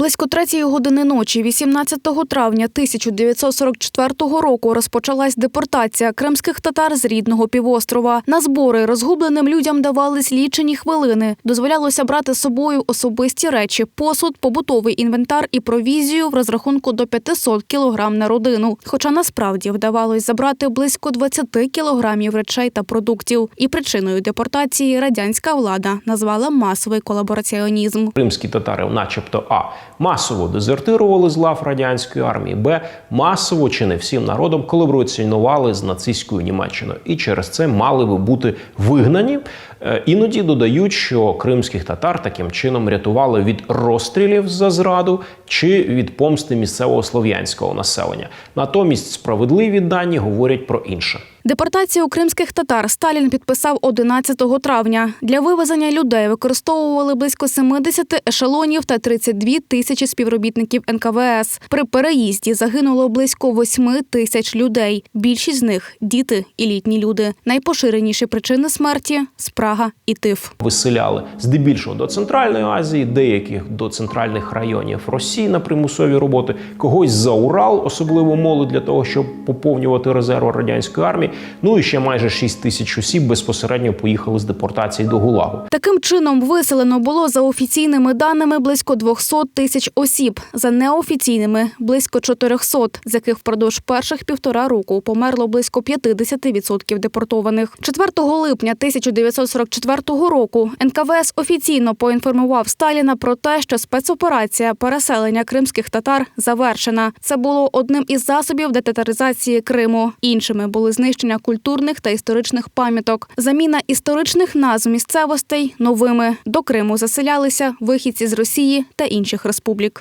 Близько третьої години ночі, 18 травня 1944 року, розпочалась депортація кримських татар з рідного півострова. На збори розгубленим людям давались лічені хвилини. Дозволялося брати з собою особисті речі, посуд, побутовий інвентар і провізію в розрахунку до 500 кілограм на родину. Хоча насправді вдавалось забрати близько 20 кілограмів речей та продуктів. І причиною депортації радянська влада назвала масовий колабораціонізм. Кримські татари, начебто, а масово дезертирували з лав радянської армії, б масово чи не всім народом колабораціонували з нацистською Німеччиною, і через це мали би бути вигнані. Е, Іноді додають, що кримських татар таким чином рятували від розстрілів за зраду чи від помсти місцевого слов'янського населення. Натомість справедливі дані говорять про інше. Депортацію кримських татар Сталін підписав 11 травня. Для вивезення людей використовували близько 70 ешелонів та 32 тисячі співробітників НКВС. При переїзді загинуло близько 8 тисяч людей. Більшість з них діти і літні люди. Найпоширеніші причини смерті спрага і тиф. виселяли здебільшого до Центральної Азії, деяких до центральних районів Росії на примусові роботи, когось за Урал, особливо молодь для того, щоб поповнювати резерви радянської армії. Ну і ще майже 6 тисяч осіб безпосередньо поїхали з депортації до Гулагу. Таким чином виселено було за офіційними даними близько 200 тисяч осіб, за неофіційними близько 400, з яких впродовж перших півтора року померло близько 50% депортованих. 4 липня 1944 року НКВС офіційно поінформував Сталіна про те, що спецоперація переселення кримських татар завершена. Це було одним із засобів детатаризації Криму. Іншими були знищення культурних та історичних пам'яток, заміна історичних назв місцевостей новими. До Криму заселялися вихідці з Росії та інших республік.